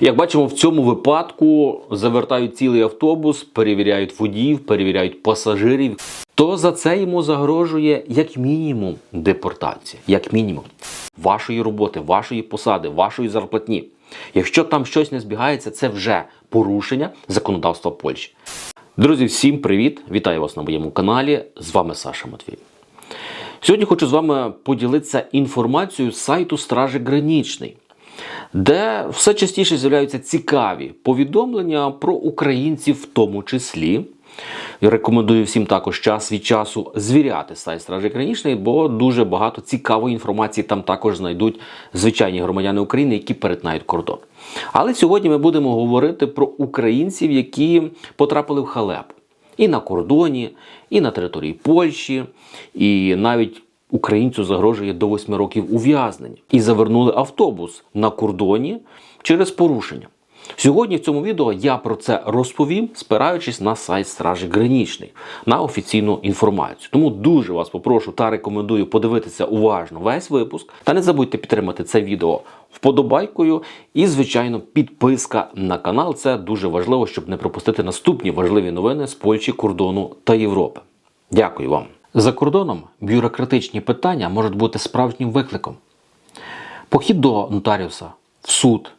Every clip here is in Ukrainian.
Як бачимо, в цьому випадку завертають цілий автобус, перевіряють водіїв, перевіряють пасажирів. То за це йому загрожує як мінімум депортація, як мінімум вашої роботи, вашої посади, вашої зарплатні. Якщо там щось не збігається, це вже порушення законодавства Польщі. Друзі, всім привіт! Вітаю вас на моєму каналі. З вами Саша Матвій. Сьогодні хочу з вами поділитися інформацією з сайту Стражі Гранічний, де все частіше з'являються цікаві повідомлення про українців, в тому числі. Я рекомендую всім також час від часу звіряти сайт Стражі Гранічної, бо дуже багато цікавої інформації там також знайдуть звичайні громадяни України, які перетинають кордон. Але сьогодні ми будемо говорити про українців, які потрапили в халепу і на кордоні, і на території Польщі, і навіть українцю загрожує до 8 років ув'язнення. І завернули автобус на кордоні через порушення. Сьогодні в цьому відео я про це розповім, спираючись на сайт Стражі Гранічний, на офіційну інформацію. Тому дуже вас попрошу та рекомендую подивитися уважно весь випуск. Та не забудьте підтримати це відео вподобайкою і, звичайно, підписка на канал. Це дуже важливо, щоб не пропустити наступні важливі новини з Польщі, кордону та Європи. Дякую вам. За кордоном бюрократичні питання можуть бути справжнім викликом. Похід до нотаріуса, в суд,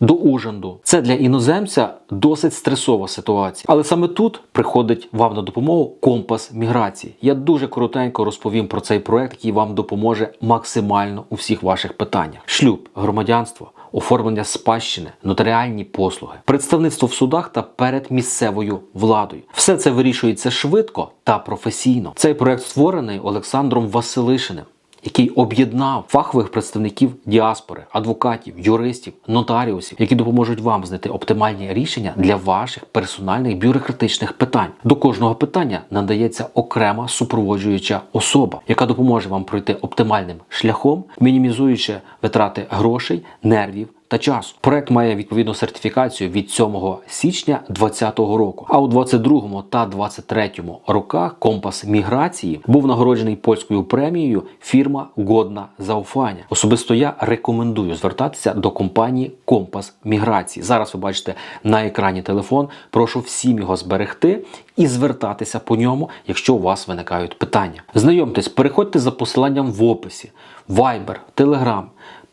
до ужанду. Це для іноземця досить стресова ситуація. Але саме тут приходить вам на допомогу компас міграції. Я дуже коротенько розповім про цей проект, який вам допоможе максимально у всіх ваших питаннях: шлюб, громадянство. Оформлення спадщини, нотаріальні послуги, представництво в судах та перед місцевою владою. Все це вирішується швидко та професійно. Цей проект створений Олександром Василишиним який об'єднав фахових представників діаспори, адвокатів, юристів, нотаріусів, які допоможуть вам знайти оптимальні рішення для ваших персональних бюрократичних питань. До кожного питання надається окрема супроводжуюча особа, яка допоможе вам пройти оптимальним шляхом, мінімізуючи витрати грошей, нервів. Та часу проект має відповідну сертифікацію від 7 січня 2020 року. А у 22 та 23 роках компас міграції був нагороджений польською премією фірма Годна Зауфання. Особисто я рекомендую звертатися до компанії Компас Міграції. Зараз ви бачите на екрані телефон. Прошу всім його зберегти і звертатися по ньому, якщо у вас виникають питання. Знайомтесь, переходьте за посиланням в описі, Viber, Telegram.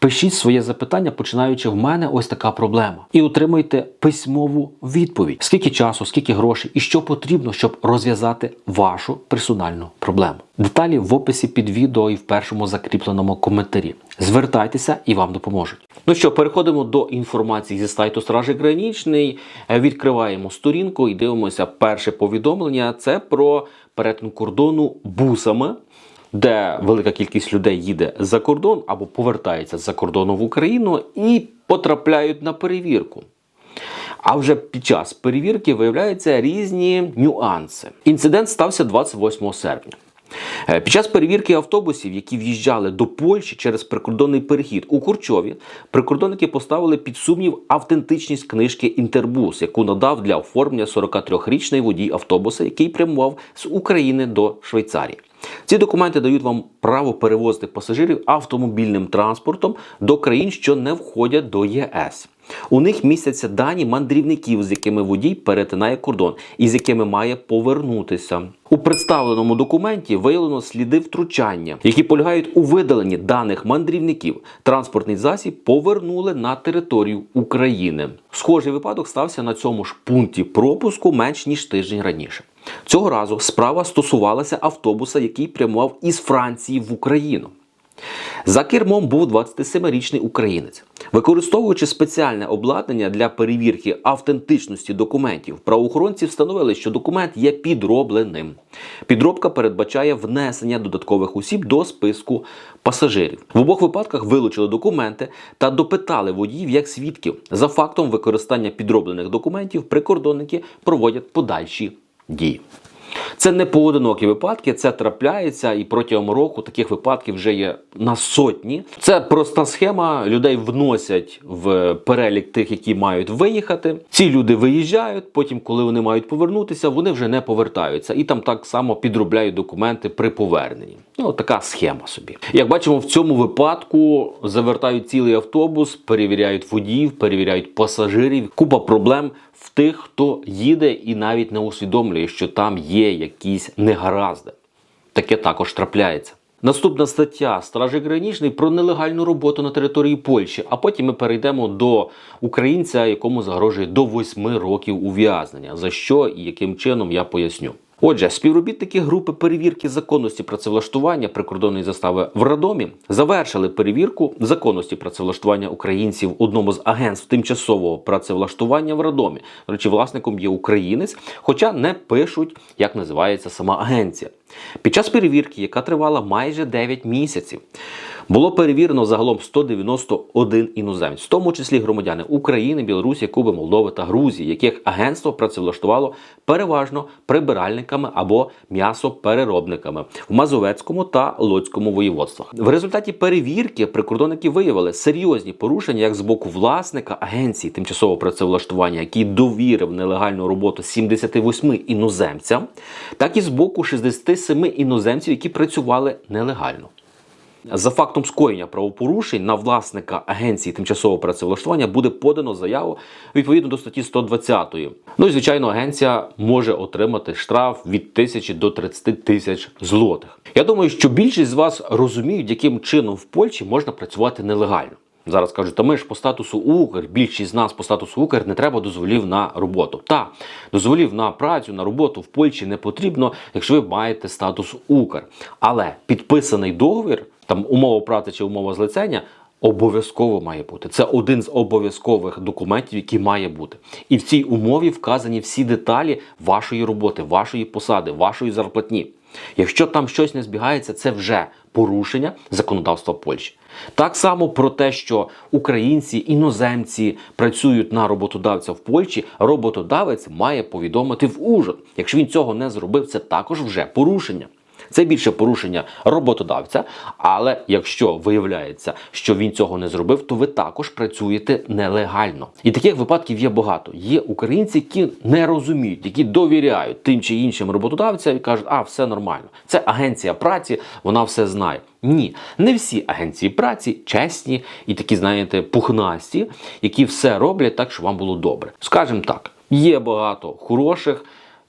Пишіть своє запитання, починаючи в мене ось така проблема, і отримуйте письмову відповідь: скільки часу, скільки грошей і що потрібно, щоб розв'язати вашу персональну проблему. Деталі в описі під відео і в першому закріпленому коментарі. Звертайтеся і вам допоможуть. Ну що, переходимо до інформації зі сайту Стражі Гранічний. Відкриваємо сторінку і дивимося перше повідомлення. Це про перетин кордону бусами де велика кількість людей їде за кордон або повертається за кордону в Україну і потрапляють на перевірку. А вже під час перевірки виявляються різні нюанси. Інцидент стався 28 серпня. Е, Під час перевірки автобусів, які в'їжджали до Польщі через прикордонний перехід у Курчові, прикордонники поставили під сумнів автентичність книжки Інтербус, яку надав для оформлення 43-річний водій автобуса, який прямував з України до Швейцарії. Ці документи дають вам право перевозити пасажирів автомобільним транспортом до країн, що не входять до ЄС. У них містяться дані мандрівників, з якими водій перетинає кордон і з якими має повернутися. У представленому документі виявлено сліди втручання, які полягають у видаленні даних мандрівників. Транспортний засіб повернули на територію України. Схожий випадок стався на цьому ж пункті пропуску менш ніж тиждень раніше. Цього разу справа стосувалася автобуса, який прямував із Франції в Україну. За кермом був 27-річний українець. Використовуючи спеціальне обладнання для перевірки автентичності документів, правоохоронці встановили, що документ є підробленим. Підробка передбачає внесення додаткових осіб до списку пасажирів. В обох випадках вилучили документи та допитали водіїв як свідків. За фактом використання підроблених документів прикордонники проводять подальші дії. Це не поодинокі випадки, це трапляється, і протягом року таких випадків вже є на сотні. Це проста схема. Людей вносять в перелік тих, які мають виїхати. Ці люди виїжджають. Потім, коли вони мають повернутися, вони вже не повертаються і там так само підробляють документи при поверненні. Ну, така схема собі. Як бачимо, в цьому випадку завертають цілий автобус, перевіряють водіїв, перевіряють пасажирів. Купа проблем в тих, хто їде і навіть не усвідомлює, що там є якісь негаразди. Таке також трапляється. Наступна стаття Стражі Гранічний про нелегальну роботу на території Польщі. А потім ми перейдемо до українця, якому загрожує до 8 років ув'язнення. За що і яким чином я поясню. Отже, співробітники групи перевірки законності працевлаштування прикордонної застави в Радомі завершили перевірку законності працевлаштування українців в одному з агентств тимчасового працевлаштування в Радомі. До речі, власником є українець, хоча не пишуть, як називається сама агенція. Під час перевірки, яка тривала майже 9 місяців, було перевірено загалом 191 іноземець, в тому числі громадяни України, Білорусі, Куби, Молдови та Грузії, яких агентство працевлаштувало переважно прибиральниками або м'ясопереробниками в Мазовецькому та Лоцькому воєводствах. В результаті перевірки прикордонники виявили серйозні порушення як з боку власника агенції тимчасового працевлаштування, який довірив нелегальну роботу 78 іноземцям, так і з боку 67 іноземців, які працювали нелегально. За фактом скоєння правопорушень на власника агенції тимчасового працевлаштування буде подано заяву відповідно до статті 120. Ну і звичайно, агенція може отримати штраф від тисячі до 30 тисяч злотих. Я думаю, що більшість з вас розуміють, яким чином в Польщі можна працювати нелегально. Зараз кажуть, та ми ж по статусу Укр, більшість з нас по статусу Укр не треба дозволів на роботу. Та дозволів на працю, на роботу в Польщі не потрібно, якщо ви маєте статус Укр. Але підписаний договір, там умова праці чи умова злицення. Обов'язково має бути. Це один з обов'язкових документів, який має бути. І в цій умові вказані всі деталі вашої роботи, вашої посади, вашої зарплатні. Якщо там щось не збігається, це вже порушення законодавства Польщі. Так само про те, що українці, іноземці працюють на роботодавця в Польщі, роботодавець має повідомити в ужин. Якщо він цього не зробив, це також вже порушення. Це більше порушення роботодавця, але якщо виявляється, що він цього не зробив, то ви також працюєте нелегально. І таких випадків є багато. Є українці, які не розуміють, які довіряють тим чи іншим роботодавцям і кажуть, а все нормально. Це агенція праці, вона все знає. Ні, не всі агенції праці чесні і такі, знаєте, пухнасті, які все роблять так, щоб вам було добре. Скажімо так, є багато хороших.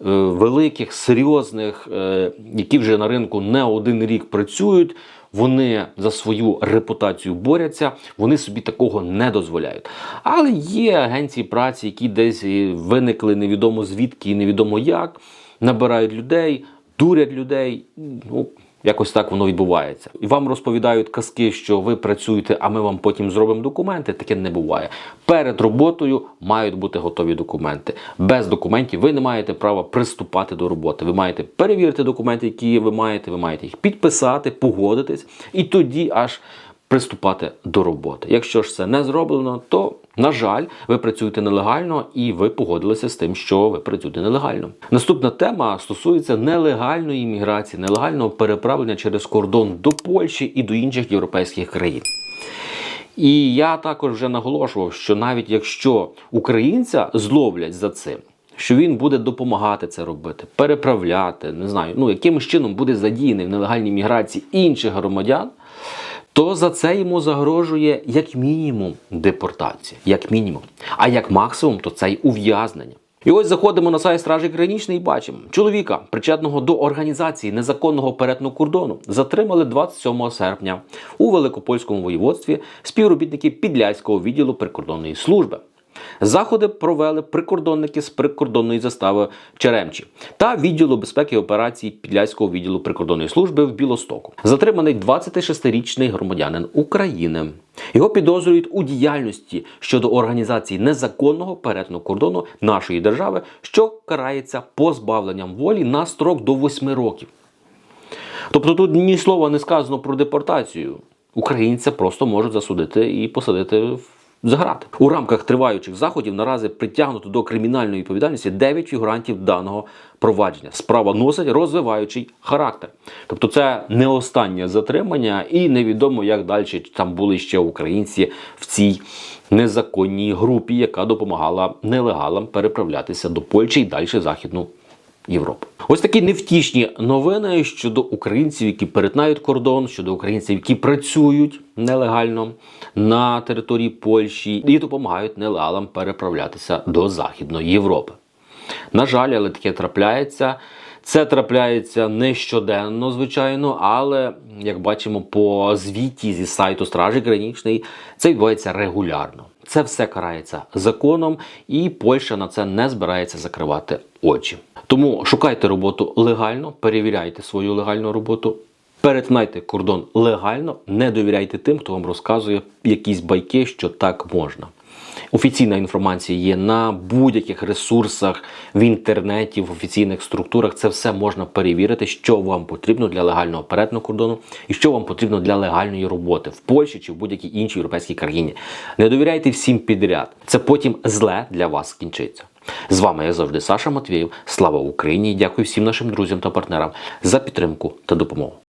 Е, Великих, серйозних, е, які вже на ринку не один рік працюють, вони за свою репутацію борються, вони собі такого не дозволяють. Але є агенції праці, які десь виникли невідомо звідки і невідомо як, набирають людей, дурять людей. Ну, Якось так воно відбувається. І вам розповідають казки, що ви працюєте, а ми вам потім зробимо документи. Таке не буває. Перед роботою мають бути готові документи. Без документів ви не маєте права приступати до роботи. Ви маєте перевірити документи, які ви маєте, ви маєте їх підписати, погодитись, і тоді аж приступати до роботи. Якщо ж це не зроблено, то на жаль, ви працюєте нелегально і ви погодилися з тим, що ви працюєте нелегально. Наступна тема стосується нелегальної імміграції, нелегального переправлення через кордон до Польщі і до інших європейських країн. І я також вже наголошував, що навіть якщо українця зловлять за цим, що він буде допомагати це робити, переправляти, не знаю, ну якимось чином буде задіяний в нелегальній міграції інших громадян, то за це йому загрожує як мінімум депортація, як мінімум. А як максимум, то це й ув'язнення. І ось заходимо на сайт Стражі Гранічний і бачимо, чоловіка, причетного до організації незаконного перетину кордону, затримали 27 серпня у Великопольському воєводстві співробітники Підляського відділу прикордонної служби. Заходи провели прикордонники з прикордонної застави Черемчі та відділу безпеки і операцій Підляського відділу прикордонної служби в Білостоку. Затриманий 26-річний громадянин України. Його підозрюють у діяльності щодо організації незаконного перетину кордону нашої держави, що карається позбавленням волі на строк до 8 років. Тобто тут ні слова не сказано про депортацію. Українця просто можуть засудити і посадити в заграти. У рамках триваючих заходів наразі притягнуто до кримінальної відповідальності 9 фігурантів даного провадження. Справа носить розвиваючий характер. Тобто, це не останнє затримання, і невідомо, як далі там були ще українці в цій незаконній групі, яка допомагала нелегалам переправлятися до Польщі і далі Західну Європу. Ось такі невтішні новини щодо українців, які перетинають кордон, щодо українців, які працюють нелегально на території Польщі і допомагають нелегалам переправлятися до Західної Європи. На жаль, але таке трапляється. Це трапляється не щоденно, звичайно, але як бачимо по звіті зі сайту Стражі Гранічної, це відбувається регулярно. Це все карається законом, і Польща на це не збирається закривати очі. Тому шукайте роботу легально, перевіряйте свою легальну роботу, перетинайте кордон легально, не довіряйте тим, хто вам розказує якісь байки, що так можна. Офіційна інформація є на будь-яких ресурсах в інтернеті, в офіційних структурах. Це все можна перевірити, що вам потрібно для легального перетину кордону і що вам потрібно для легальної роботи в Польщі чи в будь-якій іншій європейській країні. Не довіряйте всім підряд. Це потім зле для вас скінчиться. З вами я завжди Саша Матвєєв. Слава Україні! Дякую всім нашим друзям та партнерам за підтримку та допомогу.